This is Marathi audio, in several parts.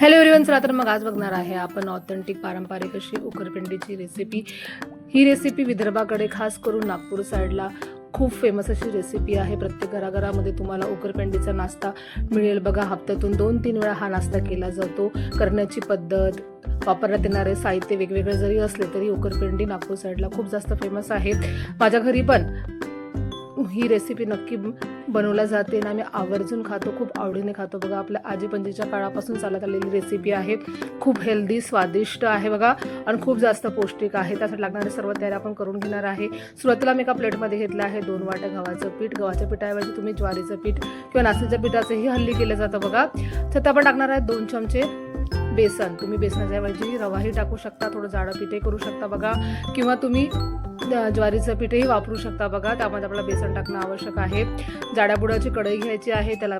हॅलो एव्हरीवन चला तर मग आज बघणार आहे आपण ऑथेंटिक पारंपरिक अशी उकरपिंडीची रेसिपी ही रेसिपी विदर्भाकडे खास करून नागपूर साईडला खूप फेमस अशी रेसिपी आहे. प्रत्येक घराघरामध्ये तुम्हाला उकरपेंडीचा नाश्ता मिळेल. बघा हप्त्यातून दोन तीन वेळा हा नाश्ता केला जातो. करण्याची पद्धत वापरण्यात येणारे साहित्य वेगवेगळे जरी असले तरी उकरपेंडी नागपूर साईडला खूप जास्त फेमस आहेत माझ्या घरी पण ही रेसिपी नक्की बनवल्या जाते आणि आम्ही आवर्जून खातो खूप आवडीने खातो. बघा आपल्या आजी पंजीच्या काळापासून चालत आलेली रेसिपी आहे. खूप हेल्दी स्वादिष्ट आहे बघा आणि खूप जास्त पौष्टिक आहे. त्यासाठी लागणारे सर्व तयारी आपण करून घेणार आहे. सुरुवातीला मी एका प्लेटमध्ये घेतलं आहे दोन वाट्या गव्हाचं पीठ. गव्हाच्या पिठाऐवजी तुम्ही ज्वारीचं पीठ किंवा नाचणीच्या पिठाचंही हल्ली केलं जातं बघा. तर आपण टाकणार आहे दोन चमचे बेसन. तुम्ही बेसनाच्या ऐवजी रवाही टाकू शकता थोडं जाडं पीठही करू शकता बघा. किंवा तुम्ही ज्वारीचं पीठही वापरू शकता बघा. त्यामध्ये आपल्याला बेसन टाकणं आवश्यक आहे. जाड्या बुडाची कढई घ्यायची आहे. त्याला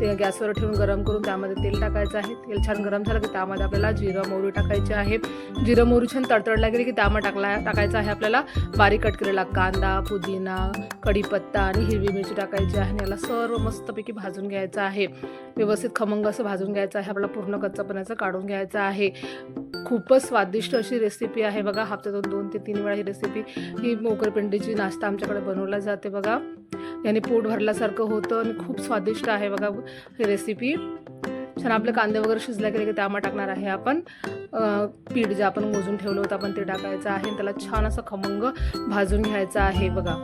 ते गॅसवर ठेवून गरम करून त्यामध्ये तेल टाकायचं आहे. तेल छान गरम झालं की त्यामध्ये आपल्याला जिरं मोहरी टाकायची आहे. जिरं मोहरी छान तडतडला गेली की त्यामध्ये टाकला टाकायचं आहे आपल्याला बारीक कट केलेला कांदा पुदिना कढीपत्ता आणि हिरवी मिरची टाकायची आहे आणि याला सर्व मस्तपैकी भाजून घ्यायचं आहे. व्यवस्थित खमंग असं भाजून घ्यायचं आहे. आपल्याला पूर्ण कच्चापणाचं काढून घ्यायचं आहे. खूपच स्वादिष्ट अशी रेसिपी आहे बघा. हप्त्यातून दोन ते तीन वेळा ही रेसिपी ही मोकरपिंडीची नाश्ता आमच्याकडे बनवला जाते बघा. याने पोट भरल्यासारखं होतं आणि खूप स्वादिष्ट आहे बघा ही रेसिपी छान आपले कांदे वगैरे शिजल्या गेले की त्यामध्ये टाकणार आहे आपण. पीठ जे आपण मोजून ठेवलं होतं आपण ते टाकायचं आहे आणि त्याला छान असं खमंग भाजून घ्यायचं आहे बघा.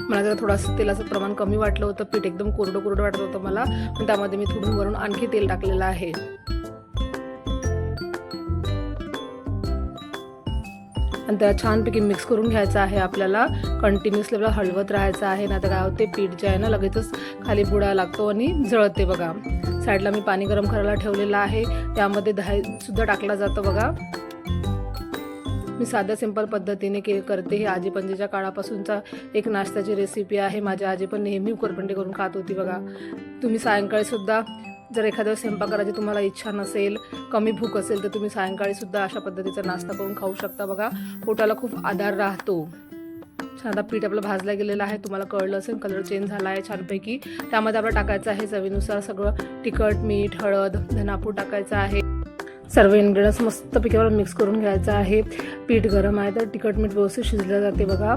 मला जरा थोडंसं तेलाचं प्रमाण कमी वाटलं होतं. पीठ एकदम कोरडं कोरडं वाटत होतं मला. पण त्यामध्ये मी थोडून वरून आणखी तेल टाकलेलं आहे. आणि त्याला छानपैकी मिक्स करून घ्यायचं आहे आपल्याला. कंटिन्युअसली आपल्याला हलवत राहायचं आहे. ना तर काय होते पीठ जे आहे ना लगेचच खाली बुडा लागतो आणि जळते बघा. साईडला मी पाणी गरम करायला ठेवलेलं आहे. त्यामध्ये दहीसुद्धा टाकला जातं बघा. मी साध्या सिंपल पद्धतीने के करते. हे आजी पंजीच्या काळापासूनचा एक नाश्त्याची रेसिपी आहे. माझ्या आजी पण नेहमी उकरपंडी करून खात होती बघा. तुम्ही सायंकाळीसुद्धा जर एखाद्या स्वयंपाक करायची तुम्हाला इच्छा नसेल कमी भूक असेल तर तुम्ही सायंकाळी सुद्धा अशा पद्धतीचा नाश्ता करून खाऊ शकता. बघा पोटाला खूप आधार राहतो. छान आता पीठ आपलं भाजलं गेलेलं आहे तुम्हाला कळलं असेल कलर चेंज झाला आहे छानपैकी. त्यामध्ये आपलं टाकायचं आहे चवीनुसार सगळं तिखट मीठ हळद धनापूर टाकायचं आहे. सर्व इन्ग्रेडियंट्स मस्त आपल्याला मिक्स करून घ्यायचं आहे. पीठ गरम आहे तर तिखट मीठ व्यवस्थित शिजलं जाते बघा.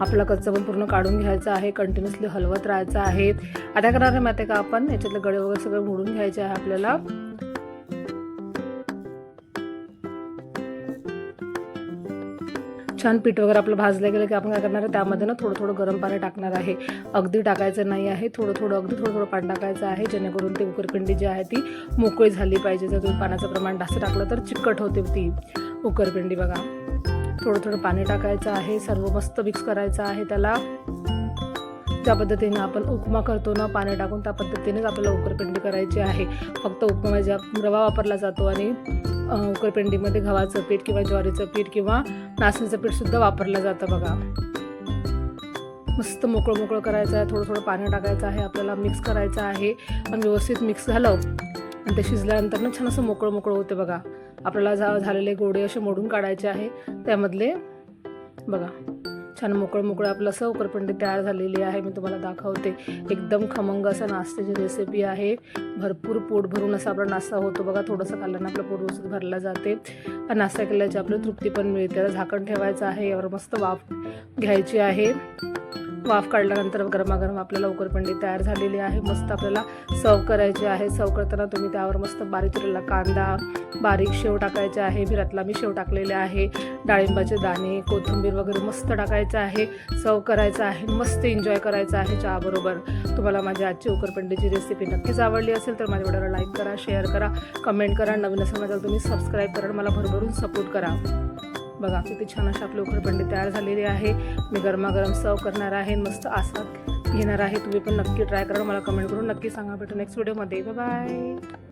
आपला कच्चा पण पूर्ण काढून घ्यायचा आहे कंटिन्युअसली हलवत राहायचं आहे. आता करणार आहे माहिती आहे का आपण? याच्यातले गळे वगैरे सगळं मोडून घ्यायचे आहे आपल्याला. छान पीठ वगैरे आपलं भाजलं गेलं की आपण काय करणार आहे? त्यामध्ये ना थोडं थोडं गरम पाणी टाकणार आहे. अगदी टाकायचं नाही आहे. थोडं थोडं अगदी थोडं थोडं पाणी टाकायचं आहे. जेणेकरून ते उकरपिंडी जी आहे ती मोकळी झाली पाहिजे. जर तुम्ही पाण्याचं प्रमाण जास्त टाकलं तर चिकट होते ती उकरपिंडी बघा. थोडं थोडं पाणी टाकायचं आहे सर्व मस्त मिक्स करायचं आहे त्याला. ज्या पद्धतीने आपण उपमा करतो ना पाणी टाकून त्या पद्धतीनेच आपल्याला उकरपिंडी करायची आहे. फक्त उपमा ज्या रवा वापरला जातो आणि अ, उकरपिंडीमध्ये गव्हाचं पीठ किंवा ज्वारीचं पीठ किंवा नाचणीचं पीठसुद्धा वापरलं जातं बघा. मस्त मोकळं मोकळं करायचं आहे थोडं थोडं पाणी टाकायचं आहे आपल्याला मिक्स करायचं आहे. आणि व्यवस्थित मिक्स झालं. आणि ते शिजल्यानंतर ना छान असं मोकळं मोकळं होते बघा. आपल्याला झा झालेले गोडे असे मोडून काढायचे आहे. त्यामधले बघा छान मोकळं मोकळं आपलं असं उकरपंडी तयार झालेली आहे. मी तुम्हाला दाखवते. एकदम खमंग असं नाश्त्याची रेसिपी आहे. भरपूर पोट भरून असा आपला नाश्ता होतो बघा. थोडंसं खाल्ल्यानं आपलं पोट व्यवस्थित भरला जाते. नाश्ता केल्याची आपली तृप्ती पण मिळते. त्याला झाकण ठेवायचं आहे. यावर मस्त वाफ घ्यायची आहे. वाफ काढल्यानंतर गरमागरम आपल्याला उकरपिंडी तयार झालेली आहे. मस्त आपल्याला सर्व करायची आहे. सर्व करताना तुम्ही त्यावर मस्त बारीक चिरलेला कांदा बारीक शेव टाकायचे आहे. भिरातला मी शेव टाकलेले आहे. डाळिंबाचे दाणे कोथिंबीर वगैरे मस्त टाकायचं आहे. सर्व करायचं आहे. मस्त एन्जॉय करायचं आहे चहाबरोबर. तुम्हाला माझ्या आजची उकरपंडीची रेसिपी नक्कीच आवडली असेल तर माझ्या व्हिडिओला लाईक करा शेअर करा कमेंट करा. नवीन असेल माझ्याला तुम्ही सबस्क्राईब करा मला भरभरून सपोर्ट करा. बघा किती छान अशी आपले उकरपिंडी तयार झालेली आहे. मी गरमागरम सर्व करणार आहे मस्त आसाद घेणार आहे. तुम्ही पण नक्की ट्राय करा मला कमेंट करून नक्की सांगा. भेटू नेक्स्ट व्हिडिओमध्ये बाय